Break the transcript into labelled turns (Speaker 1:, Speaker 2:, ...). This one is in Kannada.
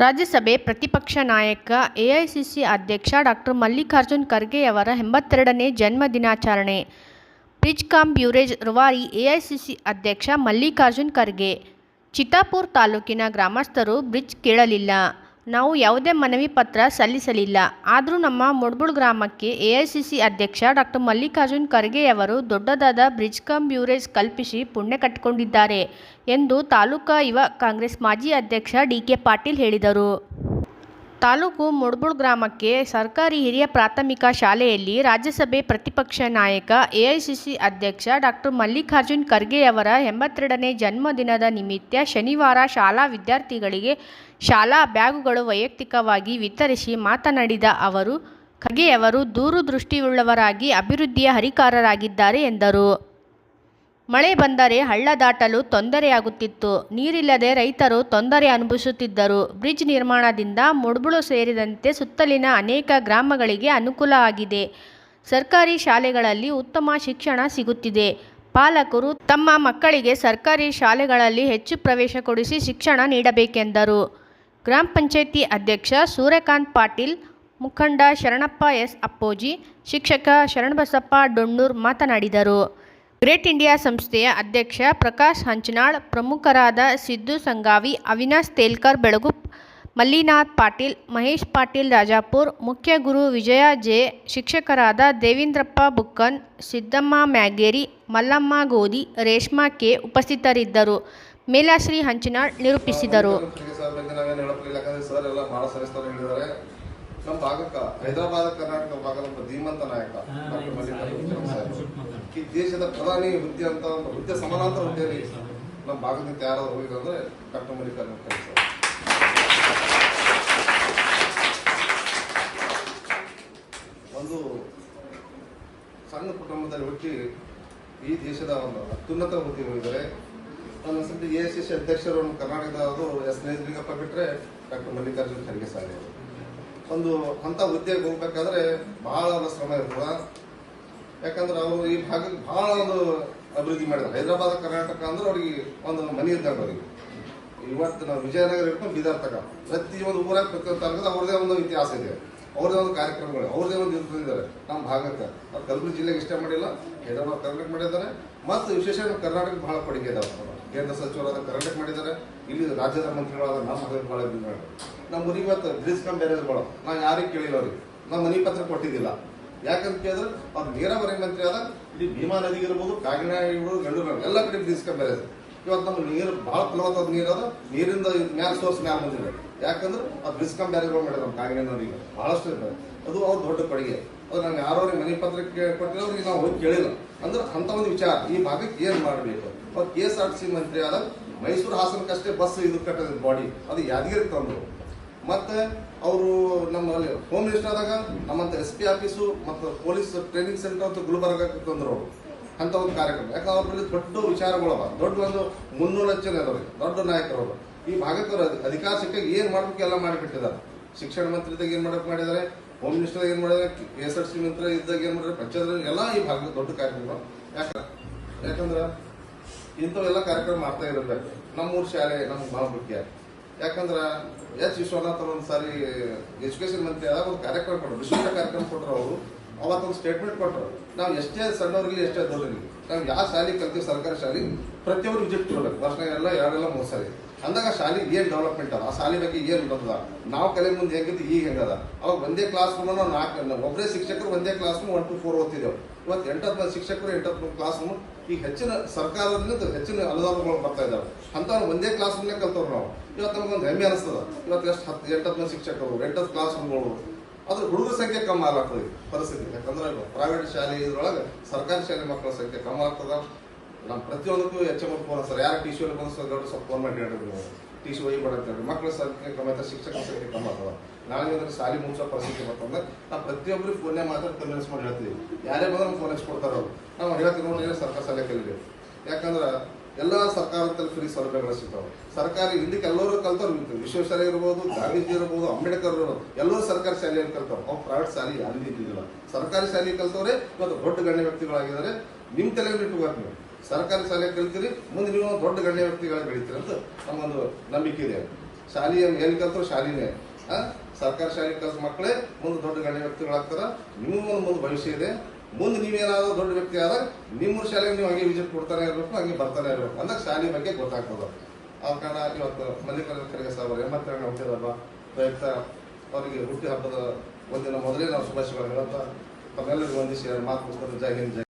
Speaker 1: ರಾಜ್ಯಸಭೆ ಪ್ರತಿಪಕ್ಷ ನಾಯಕ, ಎಐಸಿಸಿ ಅಧ್ಯಕ್ಷ ಡಾಕ್ಟರ್ ಮಲ್ಲಿಕಾರ್ಜುನ್ ಖರ್ಗೆಯವರ ಎಂಬತ್ತೆರಡನೇ ಜನ್ಮ ದಿನಾಚರಣೆ. ಕಾಂ ಬ್ಯೂರೇಜ್ ರುವಾರಿ ಎಐಸಿಸಿ ಅಧ್ಯಕ್ಷ ಮಲ್ಲಿಕಾರ್ಜುನ್ ಖರ್ಗೆ. ಚಿತ್ತಾಪುರ್ ತಾಲೂಕಿನ ಗ್ರಾಮಸ್ಥರು ಬ್ರಿಡ್ಜ್ ಕೇಳಲಿಲ್ಲ. ನಾವು ಯಾವುದೇ ಮನವಿ ಪತ್ರ ಸಲ್ಲಿಸಲಿಲ್ಲ. ಆದರೂ ನಮ್ಮ ಮುಡ್ಬುಳ್ ಗ್ರಾಮಕ್ಕೆ ಎಐಸಿಸಿ ಅಧ್ಯಕ್ಷ ಡಾಕ್ಟರ್ ಮಲ್ಲಿಕಾರ್ಜುನ್ ಖರ್ಗೆಯವರು ದೊಡ್ಡದಾದ ಬ್ರಿಡ್ಜ್ ಕಮ್ ಬ್ಯೂರೇಜ್ ಕಲ್ಪಿಸಿ ಪುಣ್ಯ ಕಟ್ಟಿಕೊಂಡಿದ್ದಾರೆ ಎಂದು ತಾಲೂಕಾ ಯುವ ಕಾಂಗ್ರೆಸ್ ಮಾಜಿ ಅಧ್ಯಕ್ಷ ಡಿ ಕೆ ಪಾಟೀಲ್ ಹೇಳಿದರು. ತಾಲೂಕು ಮುಡ್ಬುಳ್ ಗ್ರಾಮಕ್ಕೆ ಸರ್ಕಾರಿ ಹಿರಿಯ ಪ್ರಾಥಮಿಕ ಶಾಲೆಯಲ್ಲಿ ರಾಜ್ಯಸಭೆ ಪ್ರತಿಪಕ್ಷ ನಾಯಕ, ಎಐಸಿಸಿ ಅಧ್ಯಕ್ಷ ಡಾಕ್ಟರ್ ಮಲ್ಲಿಕಾರ್ಜುನ್ ಖರ್ಗೆಯವರ ಎಂಬತ್ತೆರಡನೇ ಜನ್ಮದಿನದ ನಿಮಿತ್ತ ಶನಿವಾರ ಶಾಲಾ ವಿದ್ಯಾರ್ಥಿಗಳಿಗೆ ಶಾಲಾ ಬ್ಯಾಗುಗಳು ವೈಯಕ್ತಿಕವಾಗಿ ವಿತರಿಸಿ ಮಾತನಾಡಿದ ಅವರು ಖರ್ಗೆಯವರು ದೂರದೃಷ್ಟಿಯುಳ್ಳವರಾಗಿ ಅಭಿವೃದ್ಧಿಯ ಹರಿಕಾರರಾಗಿದ್ದಾರೆ ಎಂದರು. ಮಳೆ ಬಂದರೆ ಹಳ್ಳ ದಾಟಲು ತೊಂದರೆಯಾಗುತ್ತಿತ್ತು. ನೀರಿಲ್ಲದೆ ರೈತರು ತೊಂದರೆ ಅನುಭವಿಸುತ್ತಿದ್ದರು. ಬ್ರಿಡ್ಜ್ ನಿರ್ಮಾಣದಿಂದ ಮುಡ್ಬುಳು ಸೇರಿದಂತೆ ಸುತ್ತಲಿನ ಅನೇಕ ಗ್ರಾಮಗಳಿಗೆ ಅನುಕೂಲ ಆಗಿದೆ. ಸರ್ಕಾರಿ ಶಾಲೆಗಳಲ್ಲಿ ಉತ್ತಮ ಶಿಕ್ಷಣ ಸಿಗುತ್ತಿದೆ. ಪಾಲಕರು ತಮ್ಮ ಮಕ್ಕಳಿಗೆ ಸರ್ಕಾರಿ ಶಾಲೆಗಳಲ್ಲಿ ಹೆಚ್ಚು ಪ್ರವೇಶ ಕೊಡಿಸಿ ಶಿಕ್ಷಣ ನೀಡಬೇಕೆಂದರು. ಗ್ರಾಮ ಪಂಚಾಯಿತಿ ಅಧ್ಯಕ್ಷ ಸೂರ್ಯಕಾಂತ್ ಪಾಟೀಲ್, ಮುಖಂಡ ಶರಣಪ್ಪ ಎಸ್ ಅಪ್ಪೋಜಿ, ಶಿಕ್ಷಕ ಶರಣಬಸಪ್ಪ ಡೊಣ್ಣೂರ್ ಮಾತನಾಡಿದರು. ಗ್ರೇಟ್ ಇಂಡಿಯಾ ಸಂಸ್ಥೆಯ ಅಧ್ಯಕ್ಷ ಪ್ರಕಾಶ್ ಹಂಚನಾಳ್, ಪ್ರಮುಖರಾದ ಸಿದ್ದು ಸಂಗಾವಿ, ಅವಿನಾಶ್ ತೇಲ್ಕರ್ ಬೆಳಗುಪ್ ಮಲ್ಲಿನಾಥ್ ಪಾಟೀಲ್, ಮಹೇಶ್ ಪಾಟೀಲ್ ರಾಜಾಪುರ್, ಮುಖ್ಯ ಗುರು ವಿಜಯ ಜೆ, ಶಿಕ್ಷಕರಾದ ದೇವೇಂದ್ರಪ್ಪ ಬುಕ್ಕನ್, ಸಿದ್ದಮ್ಮ ಮ್ಯಾಗೇರಿ, ಮಲ್ಲಮ್ಮ ಗೋಧಿ, ರೇಷ್ಮಾ ಕೆ ಉಪಸ್ಥಿತರಿದ್ದರು. ಮೇಲಾಶ್ರೀ ಹಂಚನಾಳ್ ನಿರೂಪಿಸಿದರು.
Speaker 2: ನಮ್ಮ ಹೈದರಾಬಾದ್, ಕರ್ನಾಟಕ ಡಾಕ್ಟರ್ ಮಲ್ಲಿಕಾರ್ಜುನ ಈ ದೇಶದ ಪ್ರಧಾನಿ ಹುದ್ದೆ ಅಂತ ಒಂದು ಹುದ್ದೆ ಸಮಾನಾಂತರ ಹುದ್ದೆಯಲ್ಲಿ ನಮ್ಮ ಭಾಗದಿಂದ ಯಾರಾದ್ರು ಹೋಗಿದ್ರೆ ಡಾಕ್ಟರ್ ಮಲ್ಲಿಕಾರ್ಜುನ ಖರ್ಗೆ ಒಂದು ಸಣ್ಣ ಕುಟುಂಬದಲ್ಲಿ ಹುಟ್ಟಿ ಈ ದೇಶದ ಒಂದು ಅತ್ಯುನ್ನತ ಹುದ್ದೆ ಹೋಗಿದ್ದಾರೆ ನನ್ನ ಸದ್ಯ ಎ ಎಸ್ ಎಸ್ ಅಧ್ಯಕ್ಷರು ನಮ್ಮ ಕರ್ನಾಟಕದವರು ಎಸ್ ನೇಜಲಿಂಗಪ್ಪ ಬಿಟ್ಟರೆ ಡಾಕ್ಟರ್ ಮಲ್ಲಿಕಾರ್ಜುನ ಖರ್ಗೆ ಸಾರಿ ಒಂದು ಅಂಥ ಹುದ್ದೆಗೆ ಹೋಗ್ಬೇಕಾದ್ರೆ ಬಹಳ ಶ್ರಮ ಇರ್ತದ. ಯಾಕಂದ್ರೆ ಅವರು ಈ ಭಾಗಕ್ಕೆ ಬಹಳ ಒಂದು ಅಭಿವೃದ್ಧಿ ಮಾಡಿದ್ರು ಹೈದರಾಬಾದ್, ಕರ್ನಾಟಕ ಅಂದ್ರೆ ಅವ್ರಿಗೆ ಒಂದು ಮನೆ ಇದ್ದಂಗೆ ಅವರಿಗೆ ಇವತ್ತು ನಾವು ವಿಜಯನಗರ ಹಿಡ್ಕೊಂಡು ಬೀದರ್ ತಕ. ಪ್ರತಿಯೊಂದು ಊರಾಗ ಪ್ರತಿಯೊಂದು ತಾಲೂಕದ ಅವ್ರದೇ ಒಂದು ಇತಿಹಾಸ ಇದೆ. ಅವ್ರದೇ ಒಂದು ಕಾರ್ಯಕ್ರಮಗಳು, ಅವ್ರದೇ ಒಂದು ಇದ್ದಾರೆ ನಮ್ಮ ಭಾಗಕ್ಕೆ. ಅವ್ರು ಕಲಬುರಗಿ ಜಿಲ್ಲೆಗೆ ಇಷ್ಟ ಮಾಡಿಲ್ಲ, ಹೈದರಾಬಾದ್, ಕರ್ನಾಟಕ ಮಾಡಿದ್ದಾರೆ. ಮತ್ತು ವಿಶೇಷ ಕರ್ನಾಟಕ ಬಹಳ ಕೊಡುಗೆ ಅವ್ರು. ಕೇಂದ್ರ ಸಚಿವರಾದ ಕರ್ನಾಟಕ ಮಾಡಿದ್ದಾರೆ. ಇಲ್ಲಿ ರಾಜ್ಯದ ಮಂತ್ರಿಗಳಾದ ನಮ್ಮ ಭಾಗಕ್ಕೆ ಬಹಳ ಇದ್ದಾರೆ ನಮ್ಮ ಊರಿಗೆ ಇವತ್ತು ಬ್ರಿಸ್ಕಮ್ ಬೇರೆ ನಾವು ಯಾರಿಗೆ ಕೇಳಿಲ್ಲ ಅವ್ರಿಗೆ. ನಾವು ಮನೆ ಪತ್ರ ಕೊಟ್ಟಿದ್ದಿಲ್ಲ. ಯಾಕಂತ ಕೇಳಿದ್ರೆ, ಅವ್ರು ನೀರಾವರಿ ಮಂತ್ರಿ ಆದ ಇಡೀ ಭೀಮಾ ನದಿಗೆ ಇರ್ಬೋದು, ಕಾಗಿನ ಇರ್ಬೋದು ಗಂಡೂರು ಎಲ್ಲ ಕಡೆ ಕಮ್ ಬ್ಯಾರೇಜ್ ಇವತ್ತು ನಮ್ಮ ನೀರು ಬಹಳ ಫಲವತ್ತಾದ ನೀರು ಅದ. ನೀರಿಂದ ಮ್ಯಾಲ ಸೋರ್ಸ್ ಮ್ಯಾಲ ಬಂದಿದೆ ಯಾಕಂದ್ರೆ ಆ ಬಿಸ್ಕಂ ಕಮ್ ಬ್ಯಾರೇಜ್ಗಳು ಮಾಡಿದ್ರು ನಮ್ಮ ಕಾಗಿನ ನದಿಗೆ. ಬಹಳಷ್ಟು ಇದೆ. ಅದು ಅವ್ರ ದೊಡ್ಡ ಕೊಡುಗೆ. ಅದು ನಾನು ಯಾರೋ ಅವ್ರಿಗೆ ಮನೆ ಪತ್ರಕ್ಕೆ ಕೊಟ್ಟಿರೋರಿಗೆ ನಾವು ಹೋಗಿ ಕೇಳಿಲ್ಲ. ಅಂದ್ರೆ ಅಂತ ಒಂದು ವಿಚಾರ. ಈ ಭಾಗಕ್ಕೆ ಏನ್ ಮಾಡಬೇಕು? ಅವ್ರು ಕೆ ಎಸ್ ಆರ್ ಸಿ ಮಂತ್ರಿ ಆದ ಮೈಸೂರು ಹಾಸನಕ್ಕಷ್ಟೇ ಬಸ್ ಇದು ಕಟ್ಟದ ಬಾಡಿ ಅದು ಯಾದಗಿರಿ ತಂದ್ರು. ಮತ್ತೆ ಅವರು ನಮ್ಮಲ್ಲಿ ಹೋಮ್ ಮಿನಿಸ್ಟರ್ ಆದಾಗ ನಮ್ಮಂತ ಎಸ್ ಪಿ ಆಫೀಸು ಮತ್ತು ಪೊಲೀಸ್ ಟ್ರೈನಿಂಗ್ ಸೆಂಟರ್ ಅಂತ ಗುಲ್ಬರ್ಗ ತಂದ್ರು ಅವರು. ಅಂತ ಒಂದು ಕಾರ್ಯಕ್ರಮ. ಯಾಕಂದ್ರೆ ಅವ್ರ ಬಳಿ ದೊಡ್ಡ ವಿಚಾರಗಳವ ದೊಡ್ಡ ಒಂದು ಮುನ್ನೂರು ಲಕ್ಷ ಜನ ದೊಡ್ಡ ನಾಯಕರು ಅವರು. ಈ ಭಾಗಕ್ಕೆ ಅಧಿಕಾರ ಸಿಕ್ಕಾಗ ಏನ್ ಮಾಡ್ಬೇಕು ಎಲ್ಲ ಮಾಡಿಬಿಟ್ಟಿದ್ದಾರೆ ಶಿಕ್ಷಣ ಮಂತ್ರಿದಾಗ ಏನ್ ಮಾಡಕ್ ಮಾಡಿದ್ದಾರೆ. ಹೋಮ್ ಮಿನಿಸ್ಟರ್ ಏನ್ ಮಾಡಿದ್ದಾರೆ. ಎಸ್ ಆರ್ ಸಿ ಮಂತ್ರ ಇದ್ದಾಗ ಏನ್ ಮಾಡಿದ್ರೆ ಪಂಚಾಯತ್ ಎಲ್ಲ ಈ ಭಾಗದ ದೊಡ್ಡ ಕಾರ್ಯಕ್ರಮ. ಯಾಕ ಯಾಕಂದ್ರೆ ಇಂಥವೆಲ್ಲ ಕಾರ್ಯಕ್ರಮ ಮಾಡ್ತಾ ಇರಬೇಕು ನಮ್ಮೂರು ಶಾಲೆ ನಮ್ಗೆ ಭಾಳ ಮುಖ್ಯ ಯಾಕಂದ್ರ ಎಚ್ ವಿಶ್ವನಾಥ್ ಒಂದು ಸಾರಿ ಎಜುಕೇಶನ್ ಮಂತ್ರಿ ಆದಾಗ ಒಂದು ಕಾರ್ಯಕ್ರಮ ಕೊಟ್ಟರು ವಿಶೇಷ ಕಾರ್ಯಕ್ರಮ ಕೊಟ್ಟರು ಅವರು. ಅವತ್ತೊಂದು ಸ್ಟೇಟ್ಮೆಂಟ್ ಕೊಟ್ಟರು ನಾವು ಎಷ್ಟೇ ಸಣ್ಣವ್ರಿಗೆ ಎಷ್ಟೇ ದೊಡ್ಡರಿಗೆ ನಾವು ಯಾವ ಶಾಲೆ ಕಲ್ತೀವಿ, ಸರ್ಕಾರಿ ಶಾಲೆ ಪ್ರತಿಯೊಬ್ಬರು ವಿಸಿಟ್ ಭಾಷಣ ಎಲ್ಲ ಎರಡೆಲ್ಲ ಮೂರು ಸಾರಿ ಅಂದಾಗ ಶಾಲೆ ಏನು ಡೆವಲಪ್ಮೆಂಟ್ ಅದ? ಆ ಶಾಲೆ ಬಗ್ಗೆ ಏನು ಇರೋದ ನಾವು ಕಲೆ ಮುಂದೆ ಹೆಂಗಿದ್ದು ಈಗ ಹೆಂಗದ? ಅವಾಗ ಒಂದೇ ಕ್ಲಾಸ್ ರೂಮ್ ನಾವು ನಾಲ್ಕು ಒಬ್ಬರೇ ಶಿಕ್ಷಕರು ಒಂದೇ class room one two four ಓದ್ತಿದ್ದೆವು. ಇವತ್ತು ಎಂಟತ್ತು ಶಿಕ್ಷಕರು, ಎಂಟತ್ತು ಕ್ಲಾಸ್ ರೂಮ್ ಈಗ ಹೆಚ್ಚಿನ ಸರ್ಕಾರದಿಂದ ಹೆಚ್ಚಿನ ಅನುದಾನಗಳು ಬರ್ತಾ ಇದ್ದಾವೆ ಅಂತ ಒಂದೇ ಕ್ಲಾಸ್ ರೂಮ್ನೇ ಕಲ್ತವ್ರು ನಾವು. ಇವತ್ತು ನಮಗೊಂದು ಹೆಮ್ಮೆ ಅನಿಸ್ತದ. ಇವತ್ತು ಎಷ್ಟು ಹತ್ತು, ಎಂಟತ್ತು ಮಂದಿ ಶಿಕ್ಷಕರು, ಎಂಟತ್ತು ಕ್ಲಾಸ್ ರೂಮ್ಗಳು ಅದ್ರ ಹುಡುಗರ ಸಂಖ್ಯೆ ಕಮ್ಮಿ ಆಗ್ತದೆ ಪರಿಸ್ಥಿತಿ. ಯಾಕಂದ್ರೆ ಪ್ರೈವೇಟ್ ಶಾಲೆ ಇದ್ರೊಳಗೆ ಸರ್ಕಾರಿ ಶಾಲೆ ಮಕ್ಕಳ ಸಂಖ್ಯೆ ಕಮ್ಮಿ ಆಗ್ತದ. ನಮ್ಮ ಪ್ರತಿಯೊಂದಕ್ಕೂ ಎಚ್ ಎಂ ಫೋನ್ ಸರ್ ಯಾರು ಟಿ ಸಿ ಬಂದು ಸರ್ ಸ್ವಲ್ಪ ಫೋನ್ ಮಾಡಿ ಹೇಳಿದ್ರು ಟಿ ಸಿ ಒಯ್ಯಿ ಅಂತ ಹೇಳಿ ಮಕ್ಕಳ ಸಂಖ್ಯೆ ಕಮ್ಮಿ ಆಯ್ತಾ ಶಿಕ್ಷಕರ ಸಂಖ್ಯೆ ನಾಳೆ ಅಂದ್ರೆ ಶಾಲೆ ಮುಗಿಸೋ ಪರಿಸ್ಥಿತಿ ಬರ್ತಂದ್ರೆ ನಾವು ಪ್ರತಿಯೊಬ್ಬರು ಫೋನ್ನೇ ಮಾತ್ರ ಕನ್ವಿನ್ಸ್ ಮಾಡಿ ಹೇಳ್ತೀವಿ. ಯಾರೇ ಬಂದ್ರೆ ಫೋನ್ ಕೊಡ್ತಾರೆ ಅವರು. ನಾವು ಹೇಳ್ತೀವಿ ನೋಡಿ ಸರ್ಕಾರ ಶಾಲೆ ಕಲಿಬೇಕು ಯಾಕಂದ್ರೆ ಎಲ್ಲ ಸರ್ಕಾರದಲ್ಲಿ ಫ್ರೀ ಸೌಲಭ್ಯಗಳು ಸಿಗ್ತಾವೆ. ಸರ್ಕಾರಿ ಹಿಂದಕ್ಕೆ ಎಲ್ಲರೂ ಕಲ್ತವ್ರು ವಿಶ್ವೇಶ್ವರ ಇರ್ಬೋದು, ಗಾಂಧೀಜಿ ಇರ್ಬೋದು, ಅಂಬೇಡ್ಕರ್ ಇರ್ಬೋದು, ಎಲ್ಲರೂ ಸರ್ಕಾರಿ ಶಾಲೆಯಲ್ಲಿ ಕಲ್ತಾವ್ ಅವ್ರು ಪ್ರೈವೇಟ್ ಶಾಲೆ ಯಾರು ಇದ್ದಿದ್ದಿಲ್ಲ ಸರ್ಕಾರಿ ಶಾಲೆ ಕಲ್ತವ್ರೆ ಇವತ್ತು ದೊಡ್ಡ ಗಣ್ಯ ವ್ಯಕ್ತಿಗಳಾಗಿದ್ದಾರೆ. ನಿಮ್ಮ ತಲೆಯಲ್ಲಿ ಇಟ್ಕೋಬೇಕು ನೀವು. ಸರ್ಕಾರಿ ಶಾಲೆ ಕಲಿತೀರಿ, ಮುಂದೆ ನೀವು ದೊಡ್ಡ ಗಣ್ಯ ವ್ಯಕ್ತಿಗಳ ಬೆಳಿತೀರಿ ಅಂತ ನಮ್ಮೊಂದು ನಂಬಿಕೆ ಇದೆ. ಶಾಲೆಯ ಏನು ಕಲ್ತರು ಶಾಲೆನೇ? ಸರ್ಕಾರಿ ಶಾಲೆ ಕಲಿಸ ಮಕ್ಕಳೇ ಮುಂದೆ ದೊಡ್ಡ ಗಣ್ಯ ವ್ಯಕ್ತಿಗಳಾಗ್ತಾರೆ. ನಿಮಗೂ ಒಂದು ಮುಂದೆ ಭವಿಷ್ಯ ಇದೆ. ಮುಂದೆ ನೀವೇನಾದ್ರೂ ದೊಡ್ಡ ವ್ಯಕ್ತಿ ಆದಾಗ ನಿಮ್ಮ ಶಾಲೆಗೆ ನೀವು ಹಂಗೆ ವಿಸಿಟ್ ಕೊಡ್ತಾನೆ ಇರಬೇಕು, ಹಂಗೆ ಬರ್ತಾನೆ ಇರಬೇಕು. ಅಂದಾಗ ಶಾಲೆ ಬಗ್ಗೆ ಗೊತ್ತಾಗ್ತದೆ ಆ ಕಾರಣ ಇವತ್ತು ಮಲ್ಲಿಕಾರ್ಜುನ ಖರ್ಗೆ ಸಾಹೇಬರು ಎಂಬತ್ತೆರಡನೇ ಹುಟ್ಟಿದಲ್ಲ ಪ್ರಯುಕ್ತ ಅವರಿಗೆ ಹುಟ್ಟಿ ಹಬ್ಬದ ಒಂದಿನ ಮೊದಲೇ ನಾವು ಶುಭಾಶಯಗಳು ಹೇಳುತ್ತಾ ತಮ್ಮೆಲ್ಲರಿಗೂ ವಂದಿಸಿ ಮಾತು ಜೈ ಹಿಂದ್, ಜೈ